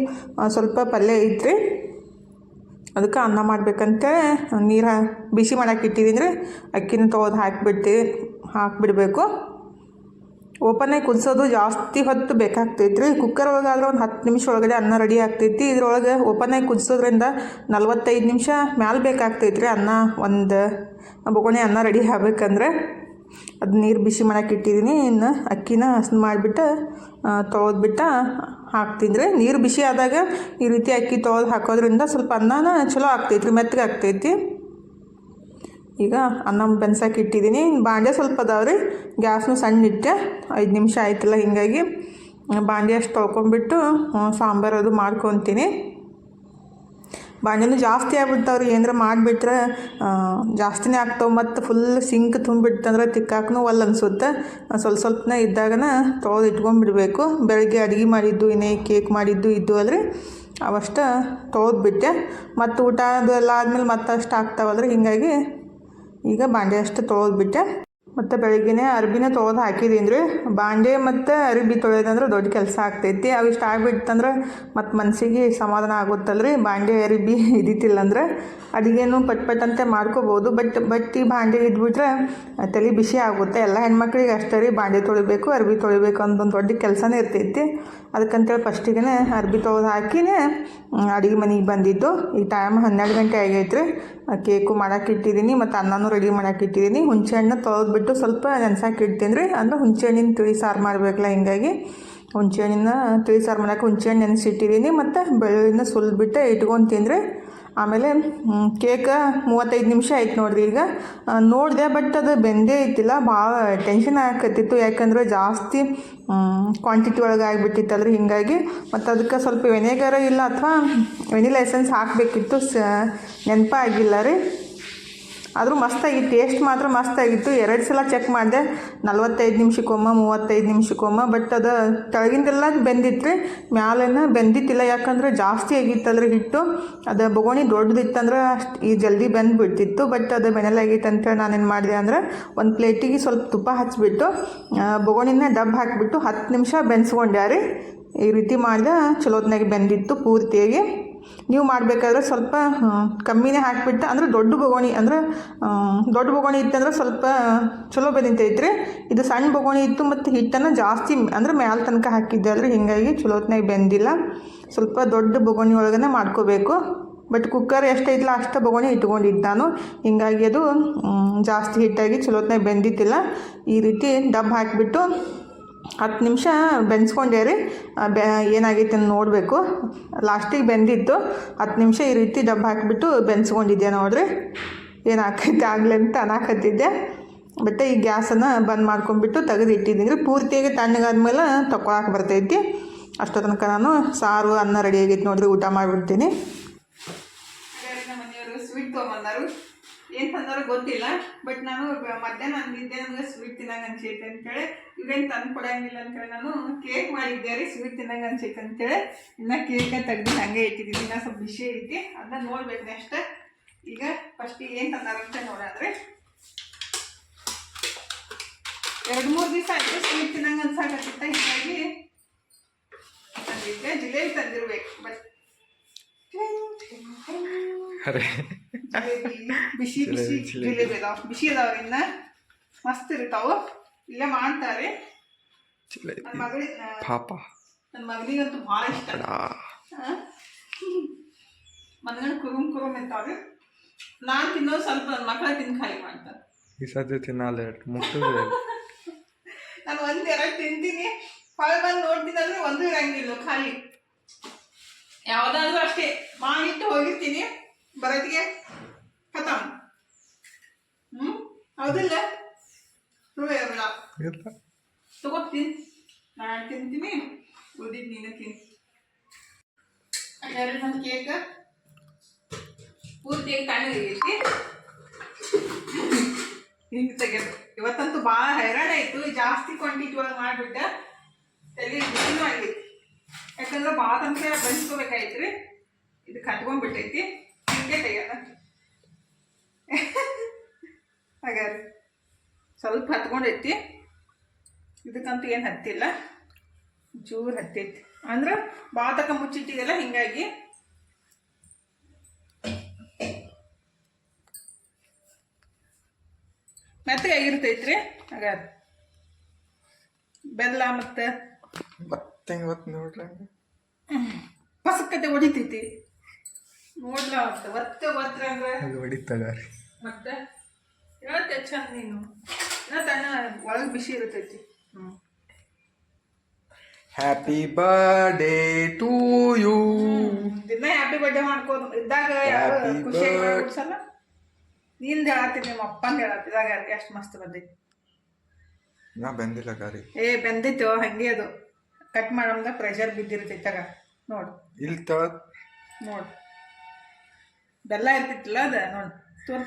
ಸ್ವಲ್ಪ ಪಲ್ಯ ಐತ್ರಿ. ಅದಕ್ಕೆ ಅನ್ನ ಮಾಡ್ಬೇಕಂತ ನೀರು ಬಿಸಿ ಮಾಡಕ್ಕೆ ಇಟ್ಟಿದ್ದೀನಿ ರೀ. ಅಕ್ಕಿನ ತೊಗೊದು ಹಾಕಿಬಿಡ್ತೀವಿ, ಹಾಕಿಬಿಡ್ಬೇಕು. ಓಪನಾಗಿ ಕುದಿಸೋದು ಜಾಸ್ತಿ ಹೊತ್ತು ಬೇಕಾಗ್ತೈತ್ರಿ. ರೀ ಕುಕ್ಕರ್ ಒಳಗಾದ್ರೆ ಒಂದು ಹತ್ತು ನಿಮಿಷ ಒಳಗಡೆ ಅನ್ನ ರೆಡಿ ಆಗ್ತೈತಿ. ಇದ್ರೊಳಗೆ ಓಪನಾಗಿ ಕುದಿಸೋದ್ರಿಂದ ನಲ್ವತ್ತೈದು ನಿಮಿಷ ಮ್ಯಾಲೆ ಬೇಕಾಗ್ತೈತ್ರಿ ಅನ್ನ. ಒಂದು ಬೊಗಣೆ ಅನ್ನ ರೆಡಿ ಆಗ್ಬೇಕಂದ್ರೆ ಅದು ನೀರು ಬಿಸಿ ಮಾಡಕ್ಕೆ ಇಟ್ಟಿದ್ದೀನಿ ಇನ್ನು ಅಕ್ಕಿನ ಹಸ್ನ ಮಾಡಿಬಿಟ್ಟು ತೊಳೆದ್ಬಿಟ್ಟು ಹಾಕ್ತಿದ್ರೆ. ನೀರು ಬಿಸಿ ಆದಾಗ ಈ ರೀತಿ ಅಕ್ಕಿ ತೊಳೆದು ಹಾಕೋದ್ರಿಂದ ಸ್ವಲ್ಪ ಅನ್ನನ ಚಲೋ ಆಗ್ತೈತಿ ರೀ ಮೆತ್ತಗೆ ಆಗ್ತೈತಿ ಈಗ ಅನ್ನ ಬೆನ್ಸಕ್ಕೆ ಇಟ್ಟಿದ್ದೀನಿ. ಬಾಂಡೆ ಸ್ವಲ್ಪ ಅದಾವ ರೀ ಗ್ಯಾಸ್ನು ಸಣ್ಣ ಇಟ್ಟೆ. ಐದು ನಿಮಿಷ ಆಯ್ತಲ್ಲ ಹೀಗಾಗಿ. ಬಾಂಡೆ ಅಷ್ಟು ತೊಳ್ಕೊಂಬಿಟ್ಟು ಸಾಂಬಾರು ಅದು ಮಾಡ್ಕೊತೀನಿ. ಬಾಂಡೆನೂ ಜಾಸ್ತಿ ಆಗ್ಬಿಡ್ತಾವ್ರಿ. ಏನಾರ ಮಾಡಿಬಿಟ್ರೆ ಜಾಸ್ತಿನೇ ಆಗ್ತಾವೆ ಮತ್ತು ಫುಲ್ ಸಿಂಕ್ ತುಂಬಿಡ್ತಂದ್ರೆ ತಿಕ್ಕಾಕನೂ ಒಲ್ಲ ಅನ್ಸುತ್ತೆ. ಸ್ವಲ್ಪ ಸ್ವಲ್ಪನೇ ಇದ್ದಾಗನ ತೊಳೆದು ಇಟ್ಕೊಂಡ್ಬಿಡ್ಬೇಕು. ಬೆಳಗ್ಗೆ ಅಡುಗೆ ಮಾಡಿದ್ದು, ಇನ್ನೇ ಕೇಕ್ ಮಾಡಿದ್ದು ಇದ್ದು ಅಲ್ರಿ. ಅವಷ್ಟ ತೊಳೆದ್ಬಿಟ್ಟೆ. ಮತ್ತು ಊಟ ಅದು ಎಲ್ಲ ಆದಮೇಲೆ ಮತ್ತಷ್ಟು ಆಗ್ತಾವಲ್ರಿ. ಹೀಗಾಗಿ ಈಗ ಬಾಂಡೆ ಅಷ್ಟು ತೊಳೆದು ಬಿಟ್ಟೆ. ಮತ್ತು ಬೆಳಗ್ಗೆನೇ ಅರ್ಬಿನ ತೊಳೆದು ಹಾಕಿದ್ದೀನಿ ರೀ ಬಾಂಡೆ ಮತ್ತು ಅರ್ಬಿ ತೊಳೆಯೋದಂದ್ರೆ ದೊಡ್ಡ ಕೆಲಸ ಆಗ್ತೈತಿ. ಅವಿಷ್ಟು ಆಗ್ಬಿಡ್ತಂದ್ರೆ ಮತ್ತು ಮನಸ್ಸಿಗೆ ಸಮಾಧಾನ ಆಗುತ್ತಲ್ರಿ. ಬಾಂಡೆ, ಅರಿಬಿ ಇದ್ದಿತ್ತಿಲ್ಲ ಅಡುಗೆನು ಪಟ್ ಪಟ್ ಅಂತ ಮಾಡ್ಕೋಬೋದು. ಬಟ್ ಬಟ್ ಈ ಬಾಂಡೆ ಇದ್ಬಿಟ್ರೆ ತಲೆ ಬಿಸಿ ಆಗುತ್ತೆ. ಎಲ್ಲ ಹೆಣ್ಮಕ್ಳಿಗೆ ಅಷ್ಟೇ ರೀ. ಬಾಂಡೆ ತೊಳಿಬೇಕು, ಅರ್ಬಿ ತೊಳಿಬೇಕು ಒಂದು ದೊಡ್ಡ ಕೆಲಸನೇ ಇರ್ತೈತಿ. ಅದಕ್ಕಂತೇಳಿ ಫಸ್ಟಿಗೆ ಅರ್ಬಿ ತೊಳೆದು ಹಾಕಿನೇ ಅಡುಗೆ ಮನೆಗೆ ಬಂದಿದ್ದು. ಈ ಟೈಮ್ ಹನ್ನೆರಡು ಗಂಟೆ ಆಗೈತೆ ರೀ ಕೇಕು ಮಾಡೋಕ್ಕಿಟ್ಟಿದ್ದೀನಿ ಮತ್ತು ಅನ್ನನೂ ರೆಡಿ ಮಾಡೋಕ್ಕಿಟ್ಟಿದ್ದೀನಿ ಇಟ್ಟಿದ್ದೀನಿ. ಹುಂಚೆ ಹಣ್ಣು ತೊಳೆದ್ಬಿಟ್ಟು ಸ್ವಲ್ಪ ಇಡ್ತೀನಿ ರೀ ಅಂದರೆ ಹುಣಸೆಹಣ್ಣಿನ ತಿಳಿ ಸಾರು ಮಾಡಬೇಕಲ್ಲ ಹಿಂಗಾಗಿ. ಹುಣಸೆಹಣ್ಣಿನ ತಿಳಿ ಸಾರು ಮಾಡಕ್ಕೆ ಹುಣಸೆಹಣ್ಣು ನೆನೆಸಿಟ್ಟಿದ್ದೀನಿ. ಮತ್ತು ಬೆಳ್ಳುಳ್ಳಿನ ಸುಲಿದ್ಬಿಟ್ಟು ಇಟ್ಕೊಂಡು ರೀ ಆಮೇಲೆ ಕೇಕ ಮೂವತ್ತೈದು ನಿಮಿಷ ಆಯ್ತು ನೋಡ್ರಿ ಈಗ. ನೋಡಿದೆ ಬಟ್ ಅದು ಬೆಂದೇ ಇತ್ತಿಲ್ಲ ಭಾಳ ಟೆನ್ಷನ್ ಆಗಕತ್ತಿತ್ತು. ಯಾಕಂದ್ರೆ ಜಾಸ್ತಿ ಕ್ವಾಂಟಿಟಿ ಒಳಗೆ ಆಗಿಬಿಟ್ಟಿತ್ತಲ್ರಿ. ಹಿಂಗಾಗಿ ಮತ್ತು ಅದಕ್ಕೆ ಸ್ವಲ್ಪ ವೆನೆಗರ ಇಲ್ಲ ಅಥವಾ ವೆನಿಲಾ ಎಸೆನ್ಸ್ ಹಾಕಬೇಕಿತ್ತು. ಸ, ನೆನಪಾಗಿಲ್ಲ ರೀ. ಆದರೂ ಮಸ್ತಾಗಿ ಟೇಸ್ಟ್ ಮಾತ್ರ ಮಸ್ತಾಗಿತ್ತು. ಎರಡು ಸಲ ಚೆಕ್ ಮಾಡಿದೆ, ನಲ್ವತ್ತೈದು ನಿಮಿಷಕ್ಕೊಮ್ಮ, ಮೂವತ್ತೈದು ನಿಮಿಷಕ್ಕೊಮ್ಮ ಬಟ್ ಅದು ಕೆಳಗಿಂದೆಲ್ಲ ಬೆಂದಿತ್ತು ಮ್ಯಾಲೇನ ಬೆಂದಿತ್ತಿಲ್ಲ. ಯಾಕಂದ್ರೆ ಜಾಸ್ತಿ ಆಗಿತ್ತಂದ್ರೆ ಹಿಟ್ಟು. ಅದು ಬೊಗೋಣಿ ದೊಡ್ಡದಿತ್ತಂದ್ರೆ ಅಷ್ಟು ಈ ಜಲ್ದಿ ಬೆಂದ್ಬಿಡ್ತಿತ್ತು. ಬಟ್ ಅದು ಬೆನಲಾಗಿತ್ತು ಅಂತೇಳಿ ನಾನೇನು ಮಾಡಿದೆ ಅಂದ್ರೆ ಒಂದು ಪ್ಲೇಟಿಗೆ ಸ್ವಲ್ಪ ತುಪ್ಪ ಹಚ್ಚಿಬಿಟ್ಟು ಬೊಗೋಣಿನ ಡಬ್ಬ ಹಾಕಿಬಿಟ್ಟು ಹತ್ತು ನಿಮಿಷ ಬೆನ್ಸ್ಕೊಂಡ್ಯಾರಿ ಈ ರೀತಿ ಮಾಡಿದೆ, ಚಲೋತ್ನಾಗೆ ಬೆಂದಿತ್ತು ಪೂರ್ತಿಯಾಗಿ. ನೀವು ಮಾಡಬೇಕಾದ್ರೆ ಸ್ವಲ್ಪ ಕಮ್ಮಿನೇ ಹಾಕಿಬಿಟ್ಟು, ಅಂದ್ರೆ ದೊಡ್ಡ ಬೊಗೋಣಿ, ಅಂದ್ರೆ ದೊಡ್ಡ ಬೊಗೋಣಿ ಇತ್ತಂದ್ರೆ ಸ್ವಲ್ಪ ಚಲೋ ಬೆನಿತೈತ್ರಿ ಇದು ಸಣ್ಣ ಬೊಗೋಣಿ ಇತ್ತು ಮತ್ತು ಹಿಟ್ಟನ್ನು ಜಾಸ್ತಿ ಅಂದ್ರೆ ಮ್ಯಾಲ ತನಕ ಹಾಕಿದ್ದೆ ಅಲ್ರಿ ಹಿಂಗಾಗಿ ಚಲೋತ್ನಾಗ ಬೆಂದಿಲ್ಲ. ಸ್ವಲ್ಪ ದೊಡ್ಡ ಬೊಗೋಣಿ ಒಳಗನೆ ಮಾಡ್ಕೋಬೇಕು. ಬಟ್ ಕುಕ್ಕರ್ ಎಷ್ಟೈತಿಲ್ಲ ಅಷ್ಟು ಬೊಗೋಣಿ ಇಟ್ಕೊಂಡಿದ್ದು ನಾನು ಹಿಂಗಾಗಿ ಅದು ಜಾಸ್ತಿ ಹಿಟ್ಟಾಗಿ ಚಲೋತ್ನಾಗ ಬೆಂದಿತ್ತಿಲ್ಲ. ಈ ರೀತಿ ಡಬ್ ಹಾಕಿಬಿಟ್ಟು ಹತ್ತು ನಿಮಿಷ ಬೆನ್ಸ್ಕೊಂಡೆ ರೀ ಬೆ, ಏನಾಗೈತೆ ನೋಡಬೇಕು. ಲಾಸ್ಟಿಗೆ ಬೆಂದಿತ್ತು. ಹತ್ತು ನಿಮಿಷ ಈ ರೀತಿ ಡಬ್ಬ ಹಾಕಿಬಿಟ್ಟು ಬೆನ್ಸ್ಕೊಂಡಿದ್ದೆ ನೋಡ್ರಿ. ಏನು ಆಕೈತೆ ಆಗಲಿ ಅಂತ ಅನ್ನಕತ್ತಿದ್ದೆ ಬಟ್ ಈ ಗ್ಯಾಸನ್ನು ಬಂದ್ ಮಾಡ್ಕೊಂಡ್ಬಿಟ್ಟು ತೆಗೆದು ಇಟ್ಟಿದ್ದೀನಿ ರೀ ಪೂರ್ತಿಯಾಗಿ ತಣ್ಣಗಾದ್ಮೇಲೆ ತಕೊಳಕ್ಕೆ ಬರ್ತೈತಿ. ಅಷ್ಟೋ ತನಕ ನಾನು ಸಾರು, ಅನ್ನ ರೆಡಿ ಆಗೈತೆ ನೋಡ್ರಿ, ಊಟ ಮಾಡಿಬಿಡ್ತೀನಿ. ಸ್ವೀಟ್ ಏನು ತಂದಾರೋ ಗೊತ್ತಿಲ್ಲ ಬಟ್ ನಾನು ಮಧ್ಯಾಹ್ನ ಮಧ್ಯಾಹ್ನ ನಿದ್ದೆ ನನಗೆ ಸ್ವೀಟ್ ತಿನ್ನಂಗೆ ಅನ್ಸೈತೆ ಅಂತೇಳಿ ಇವೇನು ತಂದು ಕೊಡಂಗಿಲ್ಲ ಅಂತೇಳಿ ನಾನು ಕೇಕ್ ಮಾಡಿದ್ದೆ ರೀ ಸ್ವೀಟ್ ತಿನ್ನಂಗೆ ಅನ್ಸೈತೆ ಅಂತೇಳಿ. ಇನ್ನು ಕೇಕ ತೆಗ್ದು ಹಾಗೆ ಇಟ್ಟಿದ್ದೀನಿ ಇನ್ನು ಸ್ವಲ್ಪ ಬಿಸಿ ಐತಿ, ಅದನ್ನ ನೋಡ್ಬೇಕು ನೆಕ್ಸ್ಟ್ ಈಗ ಫಸ್ಟ್ ಏನು ತಂದಾರಂತ ನೋಡಂದ್ರೆ ಎರಡು ಮೂರು ದಿವಸ ಆಯಿತು ಸ್ವೀಟ್ ತಿನ್ನಂಗೆ ಅನ್ಸಾಕತ್ತಿತ್ತ, ಹೀಗಾಗಿ ಜಿಲೇಬಿ ತಂದಿರ್ಬೇಕು ಬಟ್
ಅರೆ.
ಬಿಸಿ ಬಿಸಿ
ಜಿಲೇಬಿ,
ಅದಾವ. ಬಿಸಿ ಅದಾವ ಇನ್ನ ಮಸ್ತ್ ಇರ್ತಾವು ಇಲ್ಲೇ ಮಾಡ್ತಾರೆ. ನನ್ನ ಮಗಳಿ
ಪಾಪ.
ನನ್ನ ಮಗನಿಗಂತೂ ಭಾಳ ಇಷ್ಟ. ಮನಗಂಡು ಕುರುಮ್ ಕುರುಮ್ ಇರ್ತಾವ್ರಿ ನಾನು ತಿನ್ನೋ ಸ್ವಲ್ಪ ನನ್ನ ಮಕ್ಕಳ ತಿಂದು ಖಾಲಿ ಮಾಡ್ತಾರೆ.
ಈ ಸದ್ಯ ತಿನ್ನಲ್ಲ ಮುಟ್ಟು
ನಾನು ಒಂದೆರಡು ಎರಡು ತಿಂತೀನಿ. ಹೊರಗೆ ಬಂದು ನೋಡ್ತೀನಿ ಅಂದ್ರೆ ಒಂದು ಇರಂಗಿಲ್ಲ ಖಾಲಿ. ಯಾವ್ದಾದ್ರೂ ಅಷ್ಟೇ. ಮಾಡಿಟ್ಟು ಹೋಗಿರ್ತೀನಿ. ಬರೋದಿಗೆ ಖತಮ್ ಹ್ಮ್? ಹೌದಿಲ್ಲ?
ಇಲ್ಲ
ತಗೋತೀನಿ. ನಾನು ತಿಂತೀನಿ. ಉಳಿದಿದ್ದು ನೀನು ತಿನ್. ಎರಡು ನನ್ನ ಕೇಕ್. ಪೂರ್ತಿಯಾಗಿ ತಣ್ಣಗೈತಿ ಹಿಂಗೆ ತೆಗೆದು. ಇವತ್ತಂತೂ ಭಾಳ ಹೈರಾಣ ಆಯಿತು ಜಾಸ್ತಿ ಕ್ವಾಂಟಿಟಿ ಒಳಗೆ ಮಾಡಿಬಿಟ್ಟೆ. ತಲೆ ಬಿಸಿನೂ ಆಗೈತಿ ಯಾಕಂದ್ರೆ ಭಾಳ ತನಕ ಬೆಳೆಸ್ಕೋಬೇಕಾಯ್ತು ರೀ ಇದು ಕಟ್ಕೊಂಡ್ಬಿಟ್ಟೈತಿ. ಹಿಂಗೆ ತೆಗ್ಯೋಣ ಹಾಗಾದ್ರೆ ಸ್ವಲ್ಪ ಹತ್ಕೊಂಡೈತಿ. ಇದಕ್ಕಂತೂ ಏನು ಹತ್ತಿಲ್ಲ. ಜೋರು ಹತ್ತೈತಿ ಅಂದ್ರೆ ತಕ ಮುಚ್ಚಿಟ್ಟಿದೆಲ್ಲ ಹಿಂಗಾಗಿ. ಮೆತ್ತಗಾಗಿರ್ತೈತ್ರಿ. ಹಾಗಾದ್ರೆ ಬೆಲ್ಲ ಮತ್ತು
ಮತ್ತೆ ಇವತ್ತು ನೋಡ್ರಿ
ಪಸಕ್ಕತೆ ಹೊಡಿತೈತಿ. ನೋಡ್ಲ ಮತ್ತೆ ಒತ್ತೆ ಅಂದ್ರೆ?
ಅದು ಹೊಡಿತಗಾರಿ
ಮತ್ತೆ? ಹೇಳ್ತೆ ಚಂದ ನೀನು. ನಾ ತಣ್ಣ ಒಳಗೆ ಬಿಸಿ ಇರುತ್ತೈತಿ ಹ್ಞೂ
ಹ್ಯಾಪಿ ಬರ್ಡೇ ಟು ಯು
ದಿನ ಹ್ಯಾಪಿ ಬರ್ಡೇ ಮಾಡ್ಕೋದು ಇದ್ದಾಗ ಖುಷಿಯಾಗಿ. ಮಾಡ್ಬಿಡ್ಸಲ್ಲ ನಿಂದ ಹೇಳತ್ತೀನಿ ನಿಮ್ಮ ಅಪ್ಪಂದು ಹೇಳತ್ತಿದಾಗ ಎಷ್ಟು ಮಸ್ತ್ ಬಂದೈತಿ.
ನಾ ಬೆಂದಿಲ್ಲ ಗಾರಿ
ಏ ಬೆಂದಿತ್ತು ಹಂಗೆ ಅದು. ಕಟ್ ಮಾಡಮ್ದ ಪ್ರೆಷರ್ ಬಿದ್ದಿರ್ತೈತಾಗ ನೋಡು.
ಇಲ್ಲಿ ತಳ.
ನೋಡು. ಬೆಲ್ಲ ಇರ್ತಿತ್ತಲ್ಲ ಅದ? ನೋಡಿ. ತೋರ್.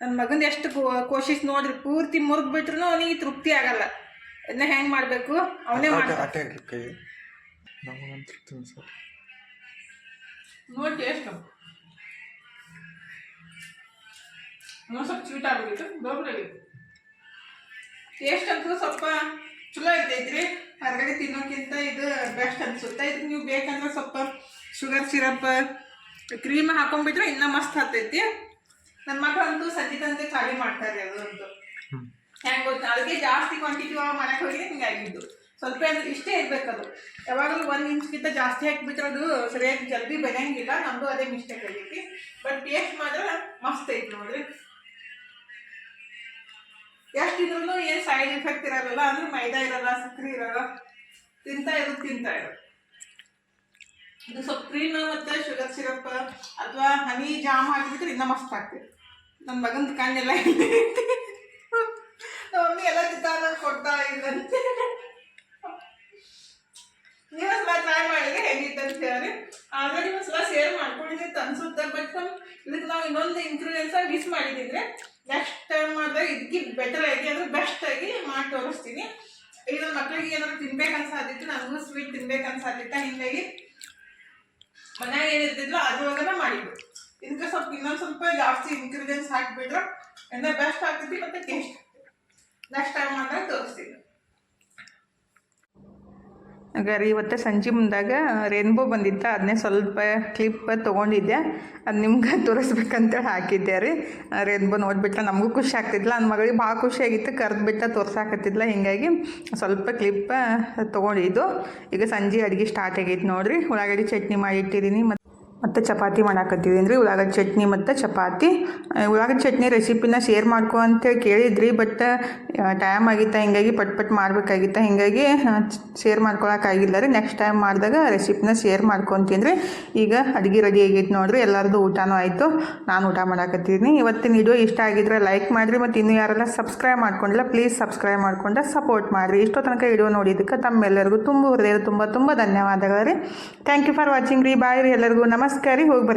ನನ್ನ ಮಗಂದು ಎಷ್ಟು ಕೋಶಿಸ್ ನೋಡ್ರಿ ಪೂರ್ತಿ ಮುರ್ಗ್ ಬಿಟ್ರು ಅವನಿಗೆ ತೃಪ್ತಿ ಆಗಲ್ಲ. ಇದನ್ನ ಹೆಂಗೆ ಮಾಡಬೇಕು? ಅವನೇ
ಆಟ
ಅಟೆ
ಆಟ ಇರ್ಲಿ ಕೈ. ನಮಗಂತೂ ತಿನ್ಸಲ್ಲ
ನೋಡಿ ಎಷ್ಟು ಸ್ವಲ್ಪ ಸ್ವೀಟ್ ದೊಡ್ಡದಾಗಿತ್ತು ಟೇಸ್ಟ್ ಅಂತೂ ಸ್ವಲ್ಪ ಚಲೋ ಇರ್ತೈತ್ರಿ. ಹೊರಗಡೆ ತಿನ್ನೋಕ್ಕಿಂತ ಇದು ಬೆಸ್ಟ್ ಅನ್ಸುತ್ತೆ. ಇದಕ್ಕೆ ನೀವು ಬೇಕಂದ್ರೆ ಸ್ವಲ್ಪ ಶುಗರ್ ಸಿರಪ್ ಕ್ರೀಮ್ ಹಾಕೊಂಡ್ಬಿಟ್ರೆ ಇನ್ನೂ ಮಸ್ತ್ ಹತ್ತೈತಿ ನನ್ನ ಮಕ್ಕಳಂತೂ ಸಂಜೆ ತಂದೆ ಖಾಲಿ ಮಾಡ್ತಾರೆ ಅದು ಅಂತೂ. ಹೆಂಗೆ ಗೊತ್ತಾ? ಅದಕ್ಕೆ ಜಾಸ್ತಿ ಕ್ವಾಂಟಿಟಿ ಮನೆಗೆ ಹೋಗಿ ಹಿಂಗೆ ಆಗಿದ್ದು. ಸ್ವಲ್ಪ ಇಷ್ಟೇ ಇರಬೇಕದು. ಅದು ಯಾವಾಗಲೂ ಒಂದು ಇಂಚ್ಗಿಂತ ಜಾಸ್ತಿ ಹಾಕಿಬಿಟ್ರೆ ಅದು ಸರಿಯಾಗಿ ಜಲ್ದಿ ಬೆಳೆಯಂಗಿಲ್ಲ. ನಮ್ಮದು ಅದೇ ಮಿಸ್ಟೇಕ್ ಆಗೈತಿ. ಬಟ್ ಟೇಸ್ಟ್ ಮಾತ್ರ ಮಸ್ತ್ ಐತಿ ನೋಡ್ರಿ. ಎಷ್ಟು ಇದ್ರೂ ಏನು ಸೈಡ್ ಎಫೆಕ್ಟ್ ಇರಲ್ಲ ಅಂದ್ರೆ ಮೈದಾ ಇರಲ್ಲ ಸಕ್ಕರೆ ಇರಲ್ಲ. ತಿಂತಾ ಇರೋದು ತಿಂತಾ ಇರೋದು ಇದು ಸ್ವಲ್ಪ ಕ್ರೀಮ್ ಮತ್ತು ಶುಗರ್ ಸಿರಪ್ ಅಥವಾ ಹನಿ ಜಾಮ್ ಹಾಕಿಬಿಟ್ರೆ ಇನ್ನೂ ಮಸ್ತ್ ಆಗ್ತದೆ. ನನ್ನ ಮಗನ ಕಣ್ಣೆಲ್ಲ ಮಮ್ಮಿ ಎಲ್ಲ ತಿಂತಾರ ಕೊಡ್ತಾ ಇದ್ದಂತೆ ನೀವು ಒಂದ್ಸಲ ಟ್ರೈ ಮಾಡಿದ್ರೆ ಹೇಗಿತ್ತು ಅಂತ ಹೇಳಿ. ಆಲ್ರೆಡಿ ಒಂದ್ಸಲ ಶೇರ್ ಮಾಡ್ಕೊಂಡಿದ್ದೆ ಅನ್ಸುತ್ತೆ ಬಟ್ ಇದಕ್ಕೆ ನಾವು ಇನ್ನೊಂದು ಇನ್ಗ್ರೀಡಿಯೆಂಟ್ಸ್ ಮಿಸ್ ಮಾಡಿದ್ರೆ ನೆಕ್ಸ್ಟ್ ಟೈಮ್ ಮಾಡಿದಾಗ ಇದಕ್ಕಿಂತ ಬೆಟರ್ ಆಗಿ ಅಂದರೆ ಬೆಸ್ಟ್ ಆಗಿ ಮಾಡಿ ತೋರಿಸ್ತೀನಿ. ನನ್ನ ಮಕ್ಕಳಿಗೆ ಏನಾದ್ರು ತಿನ್ಬೇಕು ಅನ್ಸಾದಿತ್ತು ನನಗೂ ಸ್ವೀಟ್ ತಿನ್ಬೇಕು ಅನ್ಸಾದಿತ್ತ ಹಿಂಗಾಗಿ ಮನ್ಯಾಗ ಅದು ಅದ್ರೊಳಗನ ಮಾಡಿದ್ದು. ಇದಕ್ಕೆ ಸ್ವಲ್ಪ ಇನ್ನೊಂದು ಸ್ವಲ್ಪ ಜಾಸ್ತಿ ಇಂಗ್ರೀಡಿಯೆಂಟ್ಸ್ ಹಾಕಿಬಿಟ್ರೆ ಎಂದ ಬೆಸ್ಟ್ ಆಗ್ತೈತಿ ಮತ್ತೆ ಟೇಸ್ಟ್ ನೆಕ್ಸ್ಟ್ ಟೈಮ್ ಮಾಡಿದಾಗ ತೋರಿಸ್ತೀನಿ. ಹಾಗಾದ್ರೆ ಇವತ್ತು ಸಂಜೆ ಮುಂದಾಗ ರೇನ್ಬೋ ಬಂದಿತ್ತು ಅದನ್ನೇ ಸ್ವಲ್ಪ ಕ್ಲಿಪ್ ತೊಗೊಂಡಿದ್ದೆ. ಅದು ನಿಮ್ಗೆ <laughs> ತೋರಿಸ್ಬೇಕಂತೇಳಿ ಹಾಕಿದ್ದೆ ರೀ. ರೇನ್ಬೋ ನೋಡ್ಬಿಟ್ಟ ನಮಗೂ ಖುಷಿ ಆಗ್ತಿದ್ಲ ನನ್ನ ಮಗಳಿಗೆ ಭಾಳ ಖುಷಿ ಆಗಿತ್ತು ಕರೆದ್ಬಿಟ್ಟ ತೋರ್ಸಾಕತ್ತಿದ್ಲ. ಹಿಂಗಾಗಿ ಸ್ವಲ್ಪ ಕ್ಲಿಪ್ ತೊಗೊಂಡಿದ್ದು. ಈಗ ಸಂಜೆ ಅಡುಗೆ ಸ್ಟಾರ್ಟ್ ಆಗೈತೆ ನೋಡಿರಿ. ಉಳ್ಳಾಗಡ್ಡಿ ಚಟ್ನಿ ಮಾಡಿಟ್ಟಿದ್ದೀನಿ ಮತ್ತು ಮತ್ತು ಚಪಾತಿ ಮಾಡಾಕತ್ತಿದ್ದೀನಿ ರೀ ಉಳ್ಳಾಗಡ್ಡಿ ಚಟ್ನಿ ಮತ್ತು ಚಪಾತಿ. ಉಳ್ಳಾಗಡ್ಡೆ ಚಟ್ನಿ ರೆಸಿಪಿನ ಶೇರ್ ಮಾಡ್ಕೊ ಅಂತೇಳಿ ಕೇಳಿದ್ರಿ ಬಟ್ ಟೈಮ್ ಆಗಿತ್ತ, ಹಿಂಗಾಗಿ ಪಟ್ ಪಟ್ ಮಾಡಬೇಕಾಗಿತ್ತ. ಹಿಂಗಾಗಿ ಶೇರ್ ಮಾಡ್ಕೊಳಕ್ಕಾಗಿಲ್ಲ ರೀ. ನೆಕ್ಸ್ಟ್ ಟೈಮ್ ಮಾಡಿದಾಗ ರೆಸಿಪಿನ ಶೇರ್ ಮಾಡ್ಕೊತೀನಿ ರೀ. ಈಗ ಅಡುಗೆ ರೆಡಿ ಆಗೈತೆ ನೋಡ್ರಿ ಎಲ್ಲರದ್ದು ಊಟನೂ ಆಯಿತು. ನಾನು ಊಟ ಮಾಡಾಕತ್ತೀನಿ. ಇವತ್ತಿನ ವಿಡಿಯೋ ಇಷ್ಟ ಆಗಿದ್ರೆ ಲೈಕ್ ಮಾಡಿರಿ, ಮತ್ತು ಇನ್ನೂ ಯಾರೆಲ್ಲ ಸಬ್ಸ್ಕ್ರೈಬ್ ಮಾಡ್ಕೊಂಡಿಲ್ಲ ಪ್ಲೀಸ್ ಸಬ್ಸ್ಕ್ರೈಬ್ ಮಾಡ್ಕೊಂಡು ಸಪೋರ್ಟ್ ಮಾಡಿರಿ. ಇಷ್ಟೋ ತನಕ ವಿಡಿಯೋ ನೋಡಿದ್ದಕ್ಕೆ ತಮ್ಮೆಲ್ಲರಿಗೂ ತುಂಬ ಹೃದಯ ತುಂಬ ತುಂಬ ಧನ್ಯವಾದಗಳು ರೀ. ಥ್ಯಾಂಕ್ ಯು ಫಾರ್ ವಾಚಿಂಗ್ ರೀ. ಬಾಯ್ ರೀ ಎಲ್ಲರಿಗೂ. ನಮಸ್ಕಾರ ರೀ ಹೋಗಿ ಬರ್ತೀನಿ